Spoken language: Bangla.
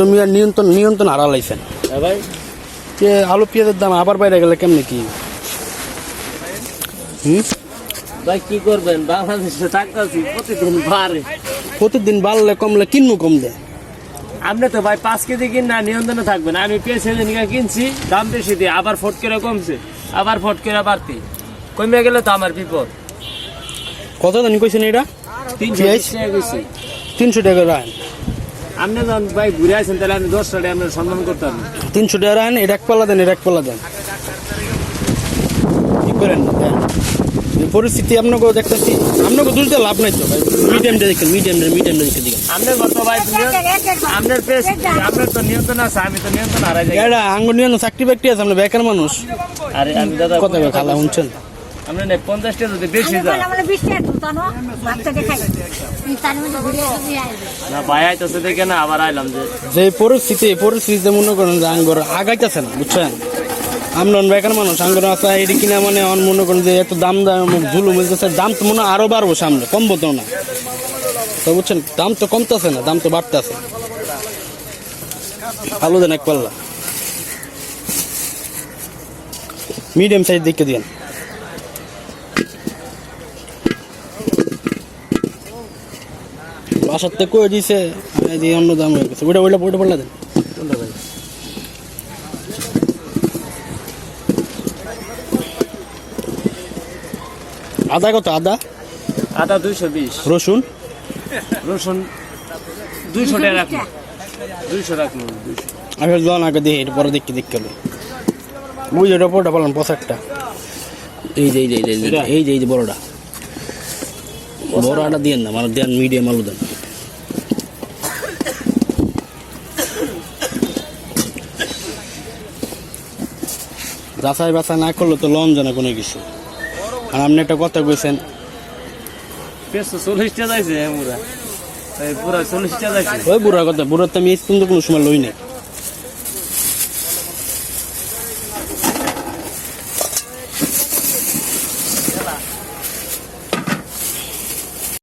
তো মিয়া নিয়ন্ত্রণ নিয়ন্ত্রণ হারালাইছেন। ভাই? যে আলু পেঁয়াজের দাম আবার বাইরে গেলে কেমনি কি? হুম? ভাই কি করবেন? বাংলাদেশে থাকতেছি প্রতিদিন বাড়ে। প্রতিদিন বাড়লে কমলে কিনবো কম দেয় আপনি তো ভাই পাঁচ কেজি কিন না নিয়ন্ত্রণে থাকবেন। আমি পেঁয়াজ সেদিনকে কিনছি দাম বেশি দিয়ে আবার ফট করে কমছে আবার ফট করে বাড়তি। কমে গেলে তো আমার বিপদ। কত দানি কইছেন এটা? তিনশো? টাকা তিনশো টাকা আপনি যখন ভাই ঘুরে আসেন তাহলে আমি দশ টাকা আপনার সম্মান করতাম তিনশো টাকা রাখেন এটা এক পাল্লা দেন এটা এক পাল্লা দেন। কি করেন পরিস্থিতি আপনাকে দেখতেছি আপনাকে দুলতে লাভ নাই তো ভাই। মিডিয়ামটা দেখেন মিডিয়ামটা মিডিয়ামটা দেখে দিকেন আপনার কত ভাই আপনার পেস আপনার তো নিয়ন্ত্রণ আছে আমি তো নিয়ন্ত্রণ হারাই যাই। এটা আঙ্গুর নিয়ে চাকরি বাকরি আছে আমরা বেকার মানুষ। আরে আমি দাদা কথা খালা শুনছেন? না পঞ্চাশটা যদি বেশি আমরা। না ভাই আইতেছে দেখে না আবার আইলাম যে। যে পরিস্থিতি পরিস্থিতিতে মনে করেন যে আঙ্গুর আগাইতেছে না বুঝছেন? আমরা বেকার মানুষ আঙ্গুর আছে এটি কিনা মানে অন মনে করেন যে এত দাম দাম ঝুলু মিলতেছে দাম তো মনে হয় আরও বাড়বো সামনে কমবো তো না। তো বুঝছেন দাম তো কমতেছে না দাম তো বাড়তেছে। আলু দেন এক পাল্লা মিডিয়াম সাইজ দেখে দিন বাসার থেকে কয়ে দিছে যে অন্য দাম হয়ে গেছে। ওইটা ওইটা ওইটা দেন। আদা কত? আদা? আদা দুইশো বিশ। রসুন? রসুন দুইশো টাকা রাখুন। দুইশো রাখুন আমি জন আগে দিয়ে এটা পরে দেখতে দেখতে হবে ওই যে ওটা বললাম পঁচারটা এই যে এই যে এই যে, এই যে, এটা? এই যে এই যে বড়টা। বড় দিয়ে না মানে দেন মিডিয়াম আলু দেন। যাচাই বাছাই না করলে তো লন জানা কোনো কিছু। আর আপনি একটা কথা কইছেন। পেঁচশো চল্লিশটা যাইছে পুরা এই চল্লিশটা যাইছে। ওই বুড়ার কথা বুড়ার তো আমি তো কোনো সময় লই নাই।